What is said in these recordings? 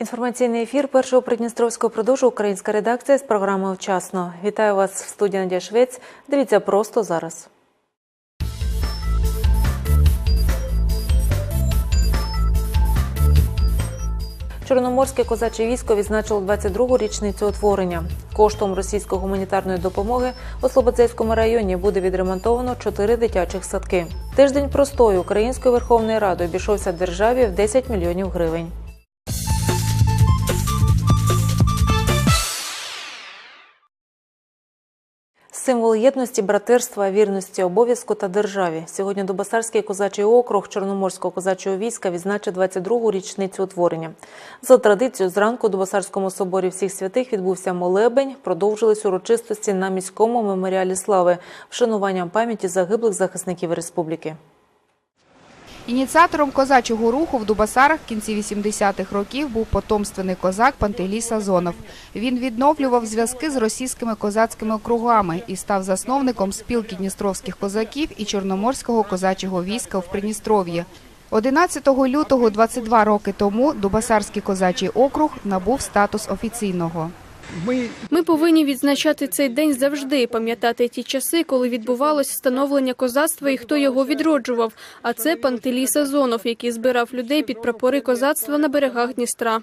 Інформаційний ефір першого Придністровського продовжує українська редакція з програми «Вчасно». Вітаю вас в студії Надія Швець. Дивіться просто зараз. Чорноморське козаче військо відзначило 22-гу річницю утворення. Коштом російської гуманітарної допомоги у Слободзейському районі буде відремонтовано чотири дитячих садки. Тиждень простою Української Верховної Ради обійшовся державі в 10 мільйонів гривень. Символ єдності, братерства, вірності, обов'язку та державі. Сьогодні Дубасарський козачий округ Чорноморського козачого війська відзначив 22-гу річницю утворення. За традицією, зранку у Дубасарському соборі всіх святих відбувся молебень. Продовжились урочистості на міському меморіалі слави, вшануванням пам'яті загиблих захисників республіки. Ініціатором козачого руху в Дубасарах в кінці 80-х років був потомственний козак Пантелій Сазонов. Він відновлював зв'язки з російськими козацькими округами і став засновником спілки дністровських козаків і Чорноморського козачого війська в Придністров'ї. 11 лютого 22 роки тому Дубасарський козачий округ набув статус офіційного. Ми повинні відзначати цей день завжди, пам'ятати ті часи, коли відбувалось становлення козацтва і хто його відроджував. А це Пантелій Сазонов, який збирав людей під прапори козацтва на берегах Дністра.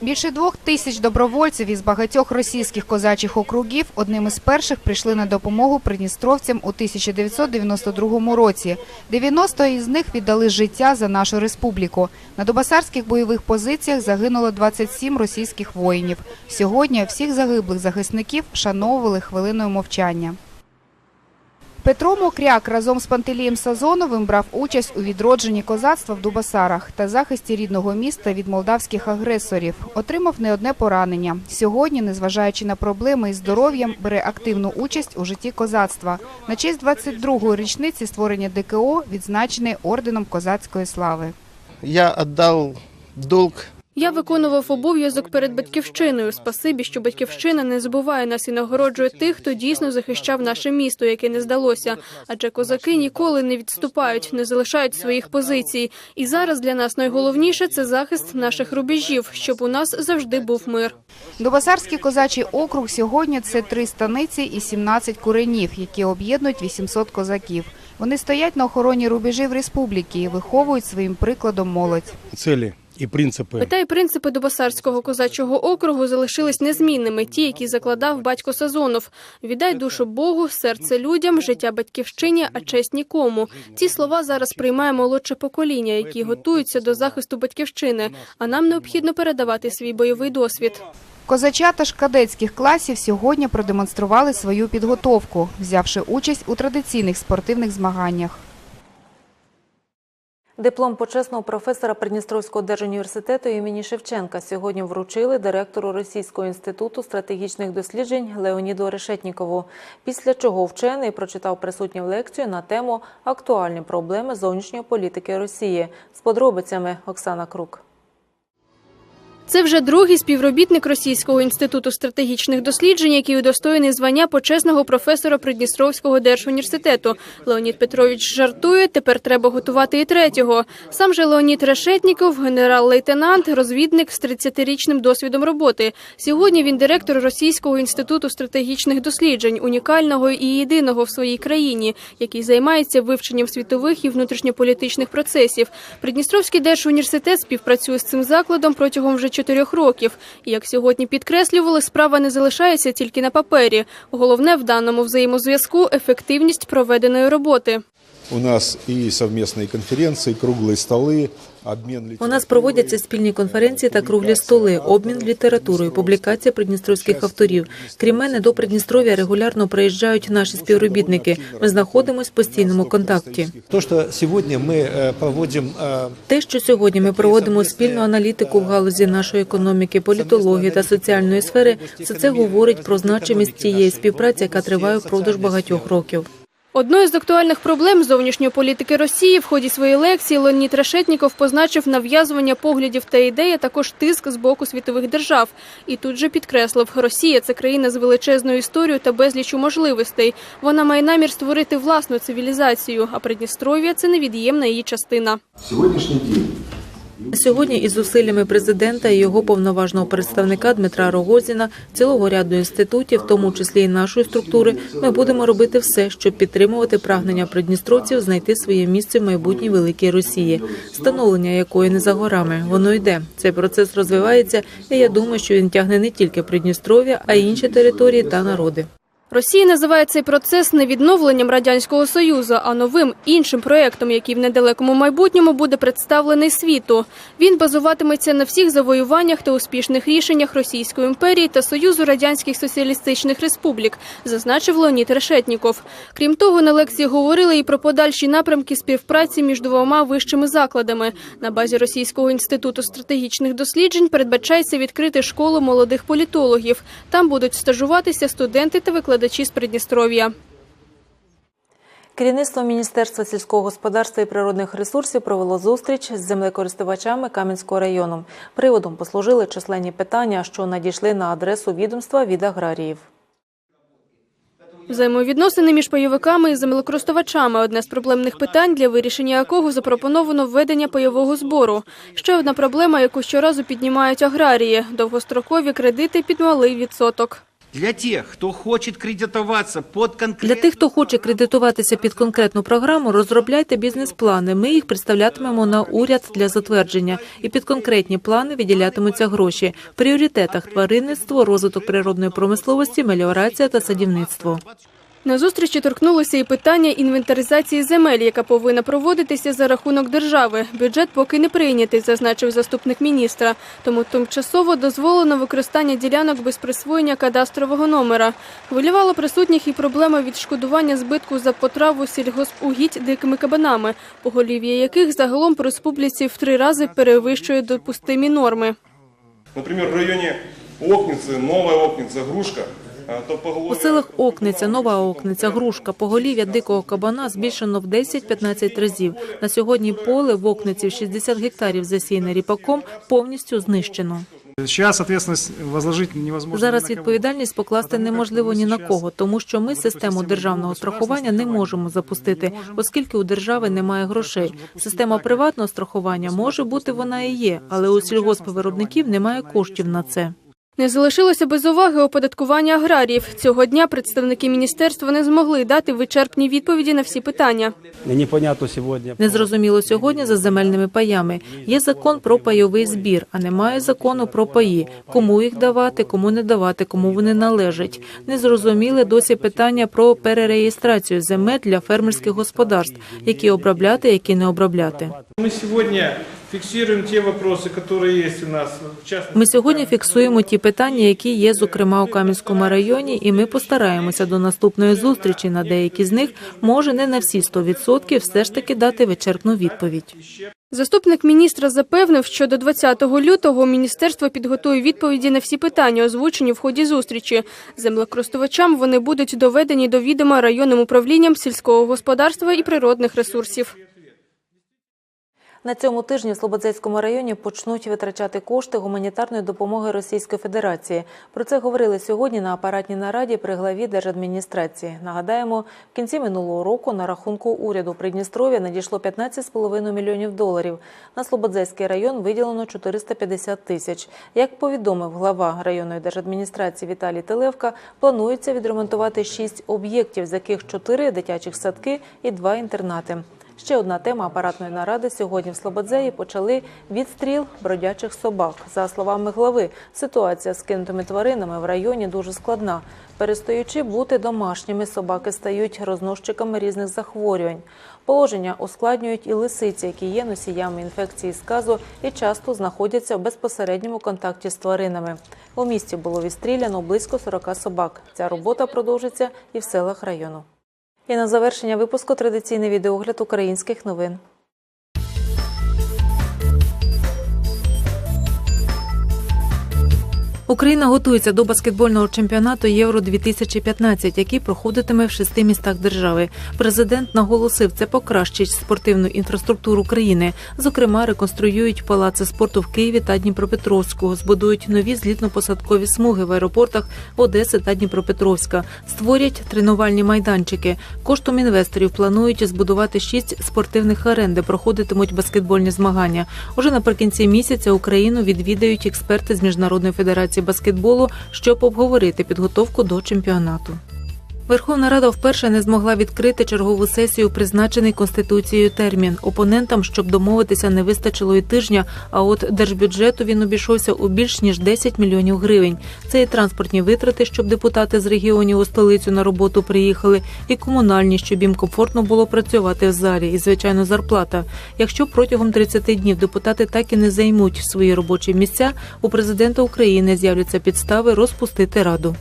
Більше двох тисяч добровольців із багатьох російських козачих округів одним із перших прийшли на допомогу придністровцям у 1992 році. 90 із них віддали життя за нашу республіку. На добасарських бойових позиціях загинуло 27 російських воїнів. Сьогодні всіх загиблих захисників шановували хвилиною мовчання. Петро Мокряк разом з Пантелієм Сазоновим брав участь у відродженні козацтва в Дубасарах та захисті рідного міста від молдавських агресорів. Отримав не одне поранення. Сьогодні, незважаючи на проблеми із здоров'ям, бере активну участь у житті козацтва. На честь 22-ї річниці створення ДКО відзначений орденом козацької слави. Я отдал долг Я виконував обов'язок перед батьківщиною. Спасибі, що батьківщина не забуває нас і нагороджує тих, хто дійсно захищав наше місто, яке не здалося. Адже козаки ніколи не відступають, не залишають своїх позицій. І зараз для нас найголовніше це захист наших рубежів, щоб у нас завжди був мир. Дубасарський козачий округ сьогодні це три станиці і 17 куренів, які об'єднують 800 козаків. Вони стоять на охороні рубежів республіки і виховують своїм прикладом молодь. цели и принципы Мета і принципи Дубасарського козачого округу залишились незмінними. Ті, які закладав батько Сазонов. Віддай душу Богу, серце людям, життя батьківщині, а честь нікому. Ці слова зараз приймає молодше покоління, які готуються до захисту батьківщини. А нам необхідно передавати свій бойовий досвід. Козачата ж кадетських класів сьогодні продемонстрували свою підготовку, взявши участь у традиційних спортивних змаганнях. Диплом почесного професора Придністровського держуніверситету імені Шевченка сьогодні вручили директору Російського інституту стратегічних досліджень Леоніду Решетнікову. Після чого вчений прочитав присутню лекцію на тему Актуальні проблеми зовнішньої політики Росії з подробицями Оксана Крук. Це вже другий співробітник Російського інституту стратегічних досліджень, який удостоєний звання почесного професора Придністровського держуніверситету. Леонід Петрович жартує. Тепер треба готувати і третього. Сам же Леонід Решетніков, генерал-лейтенант, розвідник з 30-річним досвідом роботи. Сьогодні він директор Російського інституту стратегічних досліджень, унікального і єдиного в своїй країні, який займається вивченням світових і внутрішньополітичних процесів. Придністровський держуніверситет співпрацює з цим закладом протягом вже чотирьох років. І як сьогодні підкреслювали, справа не залишається тільки на папері. Головне в даному взаємозв'язку ефективність проведеної роботи. у нас и совместные конференции, круглые столы, обмен У нас проводяться спільні конференції та круглі столи, обмін літературою, публікація придністровських авторів. Крім мене, до Придністров'я регулярно приїжджають наші співробітники. Ми знаходимося в постійному контакті. То, что сегодня мы э, проводим э, Те, що сьогодні ми проводимо спільну аналітику в галузі нашої економіки, політології та соціальної сфери, все це говорить про значимість цієї співпраці, яка триває впродовж багатьох років. Одною з актуальних проблем зовнішньої політики Росії в ході своєї лекції Леонід Решетніков позначив нав'язування поглядів та ідей, а також тиск з боку світових держав. І тут же підкреслив, Росія це країна з величезною історією та безлічу можливостей. Вона має намір створити власну цивілізацію, а Придністров'я – це невід'ємна її частина. Сегодняшний день Сьогодні із зусиллями президента і його повноважного представника Дмитра Рогозіна, цілого ряду інститутів, в тому числі і нашої структури, ми будемо робити все, щоб підтримувати прагнення придністровців знайти своє місце в майбутній великій Росії, становлення якої не за горами. Воно йде. Цей процес розвивається, і я думаю, що він тягне не тільки Придністров'я, а й інші території та народи. Росія називає цей процес не відновленням радянського союзу, а новим іншим проектом, який в недалекому майбутньому буде представлений світу. Він базуватиметься на всіх завоюваннях та успішних рішеннях Російської імперії та Союзу радянських соціалістичних республік, зазначив Леонід Решетніков. Крім того, на лекції говорили і про подальші напрямки співпраці між двома вищими закладами. На базі Російського інституту стратегічних досліджень передбачається відкрити школу молодих політологів. Там будуть стажуватися студенти та викладачі з Придністров'я. Керівництво Міністерства сільського господарства і природних ресурсів провело зустріч з землекористувачами Кам'янського району. Приводом послужили численні питання, що надійшли на адресу відомства від аграріїв. Взаємовідносини між пайовиками і землекористувачами – одне з проблемних питань, для вирішення якого запропоновано введення пайового збору. Ще одна проблема, яку щоразу піднімають аграрії – довгострокові кредити під малий відсоток. Для тих, хто хоче кредитуватися під конкретну... Для тих, хто хоче кредитуватися під конкретну програму, розробляйте бізнес-плани. Ми їх представлятимемо на уряд для затвердження. І під конкретні плани виділятимуться гроші. В пріоритетах тваринництво, розвиток природної промисловості, меліорація та садівництво. На зустрічі торкнулося і питання інвентаризації земель, яка повинна проводитися за рахунок держави. Бюджет поки не прийнятий, зазначив заступник міністра. Тому тимчасово дозволено використання ділянок без присвоєння кадастрового номера. Хвилювало присутніх і проблема відшкодування збитку за потраву сільгоспугідь дикими кабанами, поголів'я яких загалом по республіці в три рази перевищує допустимі норми. Например, в районе Окницы, Новая Окница, Грушка. У селах Окниця, Нова Окниця, Грушка, поголів'я дикого кабана збільшено в 10-15 разів. На сьогодні поле в Окниці в 60 гектарів засіяне ріпаком повністю знищено. Сейчас ответственность возложить. Зараз відповідальність покласти неможливо ні на кого, тому що ми систему державного страхування не можемо запустити, оскільки у держави немає грошей. Система приватного страхування може бути вона і є, але у сільгоспвиробників немає коштів на це. Не залишилося без уваги оподаткування аграріїв. Цього дня представники міністерства не змогли дати вичерпні відповіді на всі питання. Непонятно сегодня. Незрозуміло сьогодні за земельними паями. Є закон про пайовий збір, а немає закону про паї. Кому їх давати, кому не давати, кому вони належать. Незрозуміле досі питання про перереєстрацію земель для фермерських господарств, які обробляти, які не обробляти. Мы сегодня фиксируем те вопросы, которые есть у нас. Ми сьогодні фіксуємо ті питання, які є, зокрема у Кам'янському районі, і ми постараємося до наступної зустрічі на деякі з них, може не на всі 100%, все ж таки дати вичерпну відповідь. Заступник міністра запевнив, що до 20 лютого міністерство підготує відповіді на всі питання, озвучені в ході зустрічі. Землекористувачам вони будуть доведені до відома районним управлінням сільського господарства і природних ресурсів. На цьому тижні в Слободзецькому районі почнуть витрачати кошти гуманітарної допомоги Російської Федерації. Про це говорили сьогодні на апаратній нараді при главі держадміністрації. Нагадаємо, в кінці минулого року на рахунку уряду Придністров'я надійшло 15,5 мільйонів доларів. На Слободзецький район виділено 450 тисяч. Як повідомив глава районної держадміністрації Віталій Телевка, планується відремонтувати шість об'єктів, з яких чотири дитячих садки і два інтернати. Ще одна тема апаратної наради сьогодні в Слободзеї почали відстріл бродячих собак. За словами глави, ситуація з кинутими тваринами в районі дуже складна. Перестаючи бути домашніми, собаки стають розносчиками різних захворювань. Положення ускладнюють і лисиці, які є носіями інфекції сказу і часто знаходяться в безпосередньому контакті з тваринами. У місті було відстріляно близько 40 собак. Ця робота продовжиться і в селах району. І на завершення випуску традиційний відеогляд українських новин. Україна готується до баскетбольного чемпіонату Євро 2015 який проходитиме в шести містах держави. Президент наголосив, це покращить спортивну інфраструктуру країни. Зокрема, реконструюють палаци спорту в Києві та Дніпропетровську, збудують нові злітно-посадкові смуги в аеропортах Одеси та Дніпропетровська, створять тренувальні майданчики. Коштом інвесторів планують збудувати шість спортивних арен, де проходитимуть баскетбольні змагання. Уже наприкінці місяця Україну відвідають експерти з міжнародної федерації баскетболу, щоб обговорити підготовку до чемпіонату. Верховна Рада вперше не змогла відкрити чергову сесію, призначений конституцією термін. Опонентам, щоб домовитися, не вистачило і тижня. А от держбюджету він обійшовся у більш ніж 10 мільйонів гривень. Це і транспортні витрати, щоб депутати з регіонів у столицю на роботу приїхали, і комунальні, щоб їм комфортно було працювати в залі, і звичайно зарплата. Якщо протягом 30 днів депутати так і не займуть свої робочі місця, у президента України з'являться підстави розпустити раду.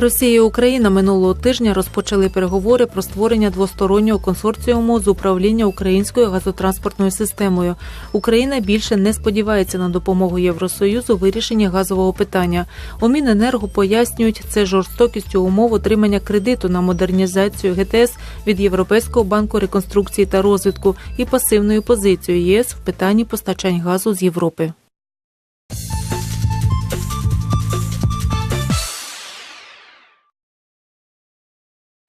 Росія і Україна минулого тижня розпочали переговори про створення двостороннього консорціуму з управління українською газотранспортною системою. Україна більше не сподівається на допомогу Євросоюзу в вирішенні газового питання. У Міненерго пояснюють, це жорстокістю умов отримання кредиту на модернізацію ГТС від Європейського банку реконструкції та розвитку і пасивною позицією ЄС в питанні постачань газу з Європи.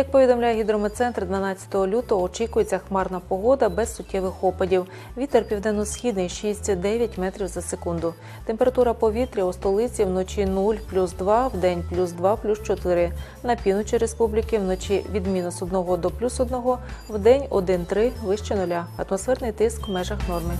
Як повідомляє гідрометцентр, 12 лютого очікується хмарна погода без суттєвих опадів. Вітер південно-східний 6-9 метрів за секунду. Температура повітря у столиці вночі 0 плюс 2, в день плюс 2 плюс 4. На півночі республіки вночі від мінус 1 до плюс 1, в день 1-3 вище нуля. Атмосферний тиск в межах норми.